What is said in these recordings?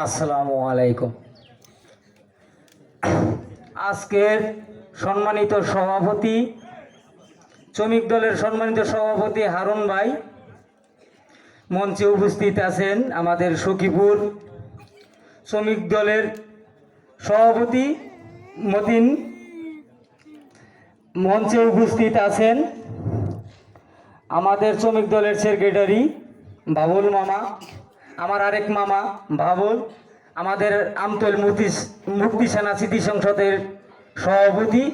আসসালামু আলাইকুম। আজকের সম্মানিত সভাপতি, শ্রমিক দলের সম্মানিত সভাপতি হারুন ভাই। মঞ্চে উপস্থিত আছেন আমাদের সখীপুর শ্রমিক দলের সভাপতি মতিন। মঞ্চে উপস্থিত আছেন আমাদের শ্রমিক দলের সেক্রেটারি বাবুল মামা। আমার আরেক মামা বাবুল আমাদের আমতল মুক্তি মুক্তি সেনা স্মৃতি সংসদের সভাপতি,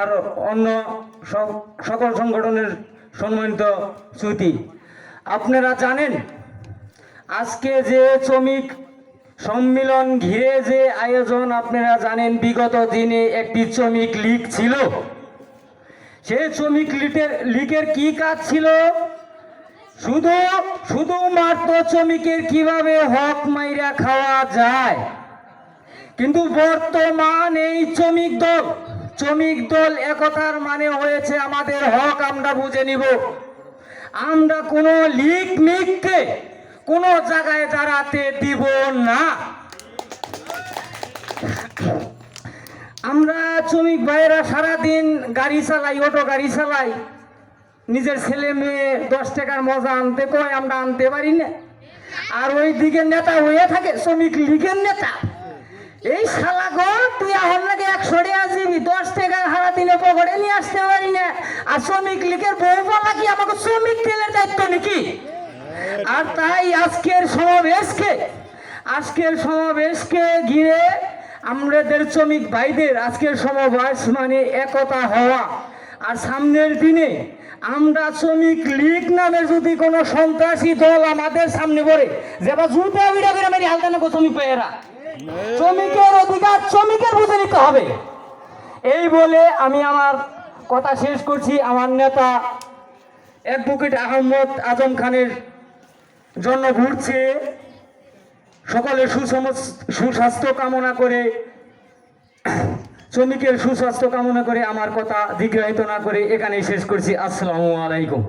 আর অন্য সকল সংগঠনের সম্মানিত শ্রুতি। আপনারা জানেন, আজকে যে শ্রমিক সম্মিলন ঘিরে যে আয়োজন, আপনারা জানেন বিগত দিনে একটি শ্রমিক লীগ ছিল। সেই শ্রমিক লীগের লীগের কি কাজ ছিল? শুধু, শুধুমাত্র শ্রমিকের কীভাবে হক মাইরা খাওয়া যায়? কিন্তু বর্তমান এই শ্রমিক দল শ্রমিক দল একতার মানে হয়েছে আমাদের হক আমরা বুঝে নিব। আমরা কোনো লিগ মিগকে কোনো জায়গায় দাঁড়াতে দিব না। আমরা শ্রমিক ভাইয়েরা সারাদিন গাড়ি চালাই, অটো গাড়ি চালাই। নিজের ছেলে মেয়ে দশ টাকার মজা আনতে কয়, আমরা আনতে পারি না। আর ওই দিকের নেতা হয়ে থাকে, শ্রমিক লীগের নেতা। এই শালা গো, তুই এখন নাকি একশো টাকা দিবি, দশ টাকা হারা দিনে পকেটে নিয়ে আসতে পারি না। আর শ্রমিক লীগের বউ বলা কি আমাকে শ্রমিক তেলের দায়িত্ব নাকি? আর তাই আজকের সমাবেশকে আজকের সমাবেশকে ঘিরে আমাদের শ্রমিক ভাইদের আজকের সমাবেশ মানে একতা হওয়া। আর সামনের দিনে আমরা শ্রমিক লীগ নামে যদি কোনো সন্ত্রাসী দল আমাদের সামনে পড়ে যেবা জুতা বিড়া করে মেরি হালকা না শ্রমিক ভাইয়েরা। শ্রমিকের অধিকার শ্রমিকের বুঝে নিতে হবে। এই বলে আমি আমার কথা শেষ করছি। আমার নেতা অ্যাডভোকেট আহমদ আজম খানের জন্য ঘুরছে। সকলের সুসম সুস্বাস্থ্য কামনা করে শ্রমিকের সুস্বাস্থ্য কামনা করে আমার কথা দীর্ঘায়িত না করে এখানেই শেষ করছি। আসসালামু আলাইকুম।